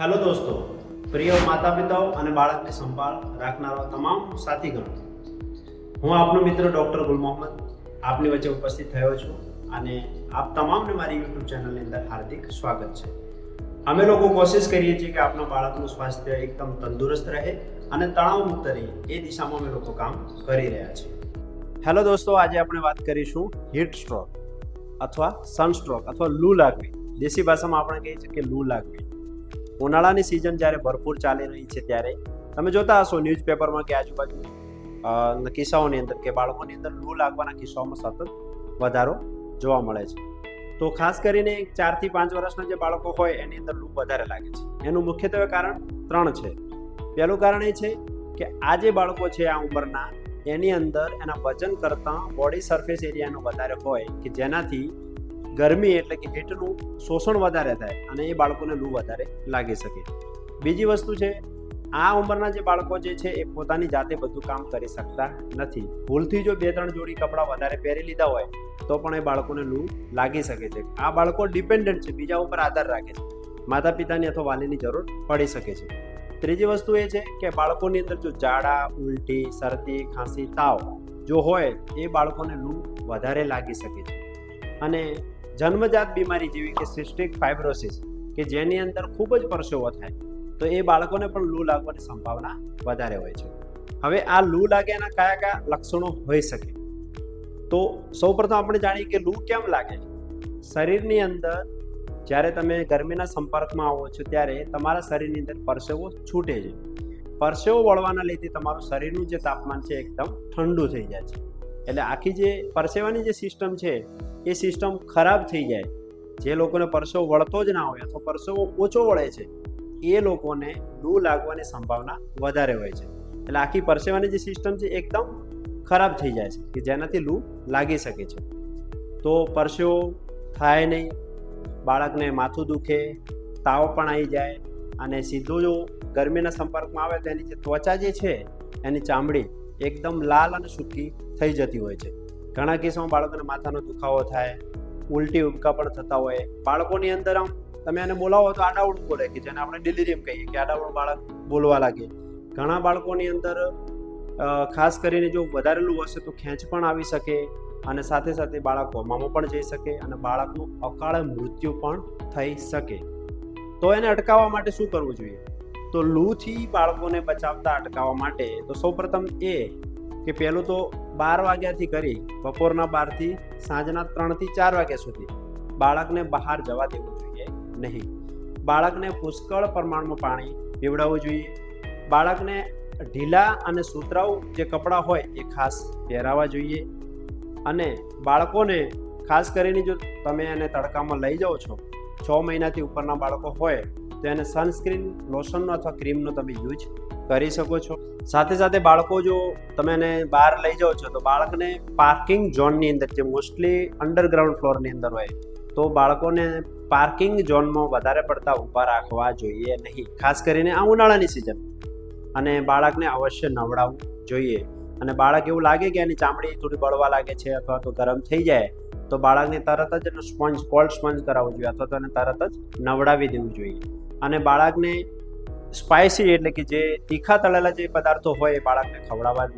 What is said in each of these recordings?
Hello દોસ્તો, પ્રિય માતા પિતાઓ અને બાળકની સંભાળ રાખનારા તમામ સાથીગણો. હું આપનો મિત્ર ડૉક્ટર ગુલ મોહમ્મદ આપની વચ્ચે ઉપસ્થિત થયો છું અને આપ તમામને મારી યુટ્યુબ ચેનલની અંદર હાર્દિક સ્વાગત છે. અમે લોકો કોશિશ કરીએ છીએ કે આપણા બાળકનું સ્વાસ્થ્ય એકદમ તંદુરસ્ત રહે અને તણાવ મુક્ત રહે એ દિશામાં અમે લોકો કામ કરી રહ્યા છીએ. હેલો દોસ્તો, આજે આપણે વાત કરીશું હીટ સ્ટ્રોક અથવા સનસ્ટ્રોક અથવા લૂ લાગવી દેશી ભાષામાં આપણે કહીએ છીએ કે લૂ લાગવી ઉનાળાની સિઝન જ્યારે ભરપૂર ચાલી રહી છે ત્યારે, તમે જોતા હશો ન્યૂઝપેપરમાં કે આજુબાજુ કિસ્સાઓની અંદર કે બાળકોની અંદર લૂ લાગવાના કિસ્સાઓમાં સતત વધારો જોવા મળે છે. તો ખાસ કરીને ચારથી પાંચ વર્ષના જે બાળકો હોય એની અંદર લૂ વધારે લાગે છે. એનું મુખ્યત્વે કારણ ત્રણ છે. પહેલું કારણ એ છે કે આ જે બાળકો છે આ ઉંમરના, એની અંદર એના વજન કરતાં બોડી સરફેસ એરિયાનો વધારે હોય કે જેનાથી ગરમી એટલે કે હીટનું શોષણ વધારે થાય અને એ બાળકોને લૂ વધારે લાગી શકે. બીજી વસ્તુ છે, આ ઉંમરના જે બાળકો જે છે, એ પોતાની જાતે બધું કામ કરી શકતા નથી. ભૂલથી જો બે ત્રણ જોડી કપડાં વધારે પહેરી લીધા હોય, તો પણ એ બાળકોને લૂ લાગી શકે છે. આ બાળકો ડિપેન્ડન્ટ છે, બીજા ઉપર આધાર રાખે છે. માતા પિતાની અથવા વાલીની જરૂર પડી શકે છે. ત્રીજી વસ્તુ એ છે કે બાળકોની અંદર જો ઝાડા ઉલટી, શરદી, ખાંસી, તાવ જો હોય, એ બાળકોને લૂ વધારે લાગી શકે છે. અને જન્મજાત બીમારી જેવી કે સિસ્ટિક ફાઇબ્રોસિસ કે જેની અંદર ખૂબ જ પરસેવો થાય, તો એ બાળકોને પણ લૂ લાગવાની સંભાવના વધારે હોય છે. હવે આ લૂ લાગે એના કયા કયા લક્ષણો હોઈ શકે? તો સૌપ્રથમ આપણે જાણીએ કે લૂ કેમ લાગે? શરીરની અંદર જ્યારે તમે ગરમીના સંપર્કમાં આવો છો ત્યારે તમારા શરીરની અંદર પરસેવો છૂટે છે. પરસેવો વળવાના લીધે તમારું શરીરનું જે તાપમાન છે એકદમ ઠંડુ થઈ જાય છે. એટલે આખી જે પરસેવાની જે સિસ્ટમ છે, એ સિસ્ટમ ખરાબ થઈ જાય. જે લોકોને પરસેવો વળતો જ ના હોય અથવા પરસેવો ઓછો વળે છે, એ લોકોને લૂ લાગવાની સંભાવના વધારે હોય છે. એટલે આખી પરસેવાની જે સિસ્ટમ છે એકદમ ખરાબ થઈ જાય છે, કે જેનાથી લૂ લાગી શકે છે. તો પરસેવો થાય નહીં, બાળકને માથું દુખે, તાવ પણ આવી જાય, અને સીધું જો ગરમીના સંપર્કમાં આવે તો એની જે ત્વચા જે છે, એની ચામડી એકદમ લાલ અને સૂકી થઈ જતી હોય છે. ઘણા કેસોમાં બાળકોને માથાનો દુખાવો થાય, ઉલટી ઉબકા પણ થતા હોય. બાળકોની અંદર આમ તમે એને બોલાવો તો આડાઉડ બોલે કે જેને આપણે ડિલિરિયમ કહીએ કે આડાઉડ બાળક બોલવા લાગે. ઘણા બાળકોની અંદર ખાસ કરીને જો વધારેલું હશે તો ખેંચ પણ આવી શકે અને સાથે સાથે બાળક કોમામાં પણ જઈ શકે અને બાળકનું અકાળે મૃત્યુ પણ થઈ શકે. તો એને અટકાવવા માટે શું કરવું જોઈએ? તો લૂથી બાળકોને બચાવતા અટકાવવા માટે તો સૌપ્રથમ એ કે પહેલું તો બાર વાગ્યાથી કરી બપોરના બારથી સાંજના ત્રણથી ચાર વાગ્યા સુધી બાળકને બહાર જવા દેવું જોઈએ નહીં. બાળકને પુષ્કળ પ્રમાણમાં પાણી પીવડાવવું જોઈએ. બાળકને ઢીલા અને સુતરાઉ જે કપડાં હોય એ ખાસ પહેરાવવા જોઈએ. અને બાળકોને ખાસ કરીને જો તમે એને તડકામાં લઈ જાઓ છો, છ મહિનાથી ઉપરના બાળકો હોય તો એને સનસ્ક્રીન લોશનનો અથવા ક્રીમનો તમે યુઝ કરી શકો છો. સાથે સાથે બાળકો જો તમે એને બહાર લઈ જાઓ છો, તો બાળકને પાર્કિંગ ઝોનની અંદર, જે મોસ્ટલી અંડરગ્રાઉન્ડ ફ્લોરની અંદર હોય, તો બાળકોને પાર્કિંગ ઝોનમાં વધારે પડતા ઊભા રાખવા જોઈએ નહીં. ખાસ કરીને આ ઉનાળાની સિઝન અને બાળકને અવશ્ય નવડાવવું જોઈએ. અને બાળક એવું લાગે કે એની ચામડી થોડી બળવા લાગે છે અથવા તો ગરમ થઈ જાય, તો બાળકને તરત જ એનો સ્પોન્જ કોલ્ડ સ્પંજ કરાવવું જોઈએ અથવા તો એને તરત જ નવડાવી દેવું જોઈએ. અને બાળકને સ્પાઇસી એટલે કે જે તીખા તળેલા જે પદાર્થો હોય એ બાળકને ખવડાવવા જ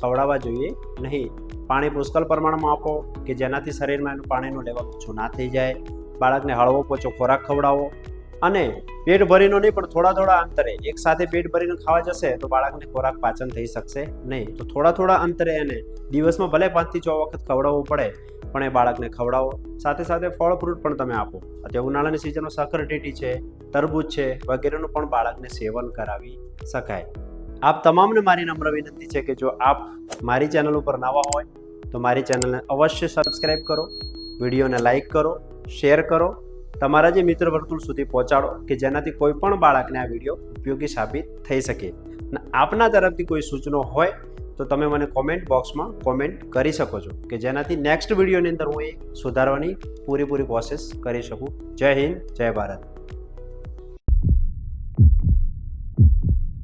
ખવડાવવા જોઈએ નહીં. પાણી પુષ્કળ પ્રમાણમાં આપો કે જેનાથી શરીરમાં એનું પાણીનું લેવલ ઓછું ના થઈ જાય. બાળકને હળવો પોચો ખોરાક ખવડાવો. અને પેટ ભરીનો નહીં, પણ થોડા થોડા અંતરે. એક સાથે પેટ ભરીને ખાવા જશે તો બાળકને ખોરાક પાચન થઈ શકશે નહીં. તો થોડા થોડા અંતરે એને દિવસમાં ભલે પાંચથી છ વખત ખવડાવવું પડે, પણ એ બાળકને ખવડાવો. સાથે સાથે ફળ ફ્રૂટ પણ તમે આપો. અત્યારે ઉનાળાની સિઝનમાં સકરટેટી છે, તરબૂચ છે, વગેરેનું પણ બાળકને સેવન કરાવી શકાય. આપ તમામને મારી નમ્ર વિનંતી છે કે જો આપ મારી ચેનલ ઉપર નવા હોય, તો મારી ચેનલને અવશ્ય સબસ્ક્રાઈબ કરો, વિડીયોને લાઈક કરો, શેર કરો તમારા જે મિત્ર વર્તુળ સુધી પહોંચાડો કે જેનાથી કોઈ પણ બાળકને આ વીડિયો ઉપયોગી સાબિત થઈ શકે. આપના તરફથી કોઈ સૂચનો હોય તો તમે મને કોમેન્ટ બોક્સમાં કોમેન્ટ કરી શકો છો કે જેનાથી નેક્સ્ટ વિડીયોની અંદર હું એ સુધારવાની પૂરેપૂરી કોશિશ કરી શકું. જય હિન્દ, જય ભારત.